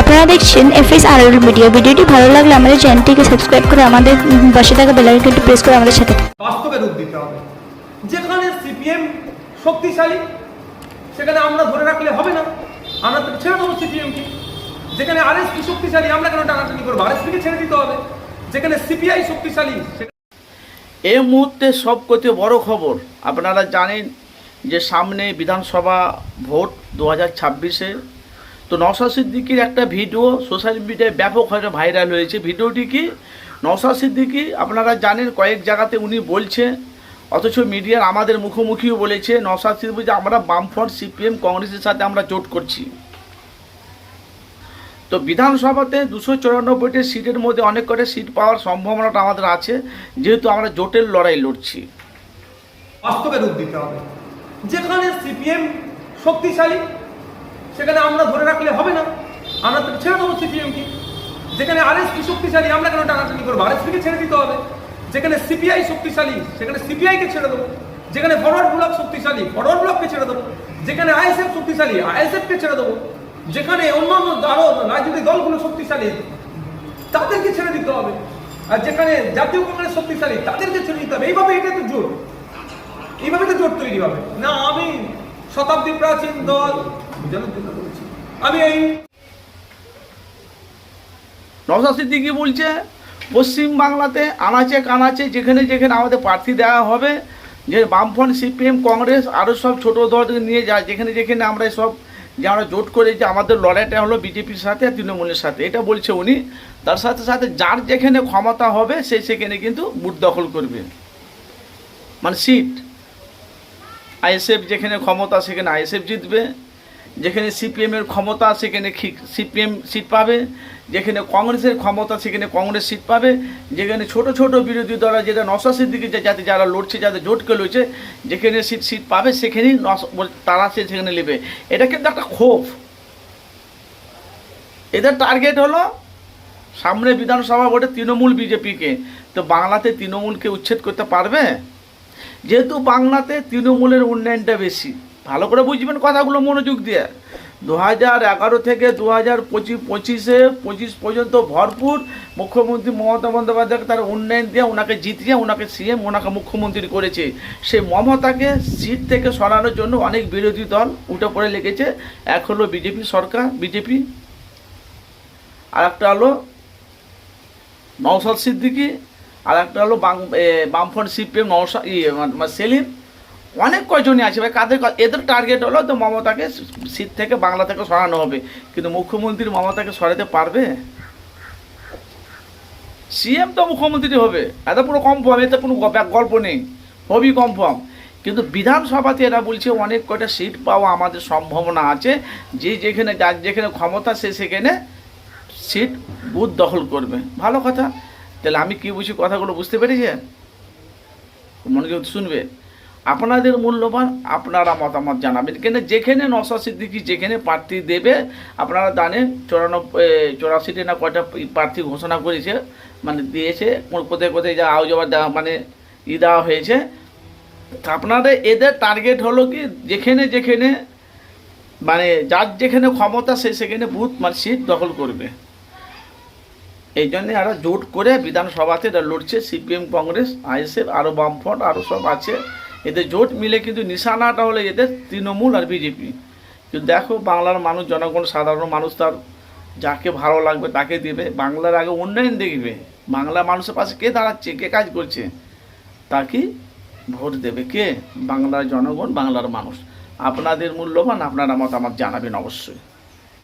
আপনারা দেখছেন এফএস আর মিডিয়া। ভিডিওটি ভালো লাগলে আমাদের চ্যানেলটিকে সাবস্ক্রাইব করে আমাদের পাশে থাকা বেল আইকনটি প্রেস করে আমাদের সাথে থাকুন। বাস্তবে রূপ দিতে হবে। যেখানে সিপিএম শক্তিশালী সেখানে আমরা ধরে রাখলে হবে না। আমরা তো ছেড়ে দেবো সিপিএমকে। যেখানে আরএসপি শক্তিশালী আমরা কেন টানাটানি করব? আরএসপিকে ছেড়ে দিতে হবে। যেখানে সিপিআই শক্তিশালী সেখানে এই মুহূর্তে সবকথে বড় খবর। আপনারা জানেন যে সামনে বিধানসভা ভোট দু হাজার ছাব্বিশে তো নওশাদ সিদ্দিকির একটা ভিডিও সোশ্যাল মিডিয়ায় ব্যাপক হারে ভাইরাল হয়েছে। ভিডিওটি কি? নওশাদ সিদ্দিকি, আপনারা জানেন কয়েক জায়গাতে উনি বলছে অথচ মিডিয়ার আমাদের মুখোমুখিও বলেছে নওশাদ সিদ্দিকি যে আমরা বামফ্রন্ট সিপিএম কংগ্রেসের সাথে আমরা জোট করছি। তো বিধানসভাতে দুশো চুরানব্বইটি সিটের মধ্যে অনেক কটা সিট পাওয়ার সম্ভাবনাটা আমাদের আছে, যেহেতু আমরা জোটের লড়াই লড়ছি। বাস্তবে রূপ দিতে হবে। যেখানে সিপিএম শক্তিশালী সেখানে আমরা ধরে রাখলে হবে না। আমরা তো ছেড়ে দেবো সিপিএমকে। যেখানে আরএসপি শক্তিশালী, আমরা কেন টানাটানি করব? আরএসপিকে ছেড়ে দিতে হবে। যেখানে সিপিআই শক্তিশালী, সেখানে সিপিআইকে ছেড়ে দেবো। যেখানে ফরওয়ার্ড ব্লক শক্তিশালী, ফরওয়ার্ড ব্লককে ছেড়ে দেবো। যেখানে আইএসএফ শক্তিশালী, আইএসএফকে ছেড়ে দেবো। যেখানে অন্যান্য আরও রাজনৈতিক দলগুলো শক্তিশালী, তাদেরকে ছেড়ে দিতে হবে। আর যেখানে জাতীয় কংগ্রেস শক্তিশালী, তাদেরকে ছেড়ে দিতে হবে। এইভাবে এটা তো জোর এইভাবে তো জোট তৈরি হবে। না, আমি শতাব্দী প্রাচীন দল বুঝানোর জন্য বলছি আমি এই নওশাদ সিদ্দিকি বলছে? পশ্চিম বাংলাতে আনাচে কানাচে যেখানে যেখানে আমাদের প্রার্থী দেওয়া হবে যে বামফ্রন্ট সিপিএম কংগ্রেস আরও সব ছোটো দল নিয়ে যায় যেখানে যেখানে আমরা সব যে আমরা জোট করে যে আমাদের লড়াইটা হলো বিজেপির সাথে আর তৃণমূলের সাথে। এটা বলছে উনি। তার সাথে সাথে যার যেখানে ক্ষমতা হবে সে সেখানে কিন্তু বুথ দখল করবে। মানে সিট। আইএসএফ যেখানে ক্ষমতা সেখানে আইএসএফ জিতবে। যেখানে সিপিএমের ক্ষমতা, সেখানে সিপিএম সিট পাবে। যেখানে কংগ্রেসের ক্ষমতা, সেখানে কংগ্রেস সিট পাবে। যেখানে ছোট ছোট বিরোধী দল যেটা নশা সিদ্দিকি যে যাতে যারা লড়ছে যাদের জোটকে লড়ছে, যেখানে সিট সিট পাবে, সেখানেই তারা সে সেখানে নেবে। এটা কিন্তু একটা ক্ষোভ। এদের টার্গেট হলো সামনে বিধানসভা ভোটে তৃণমূল বিজেপিকে। তো বাংলাতে তৃণমূলকে উচ্ছেদ করতে পারবে? যেহেতু বাংলাতে তৃণমূলের উন্নয়নটা বেশি। ভালো করে বুঝবেন কথাগুলো মনোযোগ দিয়ে। দু হাজার এগারো থেকে দু হাজার পঁচিশ, পঁচিশে, পঁচিশ পর্যন্ত ভরপুর মুখ্যমন্ত্রী মমতা বন্দ্যোপাধ্যায়কে তার উন্নয়ন দিয়ে ওনাকে জিতিয়ে, ওনাকে সিএম, ওনাকে মুখ্যমন্ত্রী করেছে। সেই মমতাকে সিট থেকে সরানোর জন্য অনেক বিরোধী দল উঠে পড়ে লেগেছে। এক হলো বিজেপি সরকার, বিজেপি। আর একটা হলো নওশাদ সিদ্দিকি আর একটা হলো বাম বামফ্রন্ট সিপিএম নওশা ইয়ে সেলিম। অনেক কয়জনই আছে, ভাই, কাদের এদের টার্গেট হলো তো মমতাকে সিট থেকে বাংলা থেকে সরানো হবে। কিন্তু মুখ্যমন্ত্রী মমতাকে সরাতে পারবে? সিএম তো মুখ্যমন্ত্রী হবে। এত পুরো কনফার্ম এতে কোনো গল্প নেই। হবই কনফার্ম কিন্তু বিধানসভাতে এরা বলছে অনেক কয়টা সিট পাওয়া আমাদের সম্ভাবনা আছে। যে যেখানে যার যেখানে ক্ষমতা, সে সেখানে সিট বুথ দখল করবে। ভালো কথা। তাহলে আমি কি বুঝি কথাগুলো বুঝতে পেরেছেন মনোযোগ দিয়ে শুনবে? আপনাদের মূল্যবান আপনারা মতামত জানাবেন। কেন যেখানে নশা সিদ্দিকি, যেখানে প্রার্থী দেবে, আপনারা জানেন চুরানব্বই চৌরাশিটি না কয়টা প্রার্থী ঘোষণা করেছে মানে দিয়েছে কোথায় কোথায় যা আউ যাওয়ার মানে ই দেওয়া হয়েছে। আপনাদের এদের টার্গেট হলো কি, যেখানে যেখানে মানে যার যেখানে ক্ষমতা সে সেখানে বুথ মানে সিট দখল করবে। এই জন্যে এরা জোট করে বিধানসভাতে এরা লড়ছে, সিপিএম, কংগ্রেস, আইএসএফ আরও বামফ্রন্ট আরও সব আছে। এদের জোট মিলে কিন্তু নিশানাটা হলে এদের তৃণমূল আর বিজেপি। কিন্তু দেখো বাংলার মানুষ, জনগণ, সাধারণ মানুষ তার যাকে ভালো লাগবে তাকে দেবে। বাংলার আগে উন্নয়ন দেখবে। বাংলা মানুষের পাশে কে দাঁড়াচ্ছে, কে কাজ করছে, তাকে ভোট দেবে কে? বাংলার জনগণ, বাংলার মানুষ। আপনাদের মূল্যবান, আপনারা মতামত জানাবেন অবশ্যই।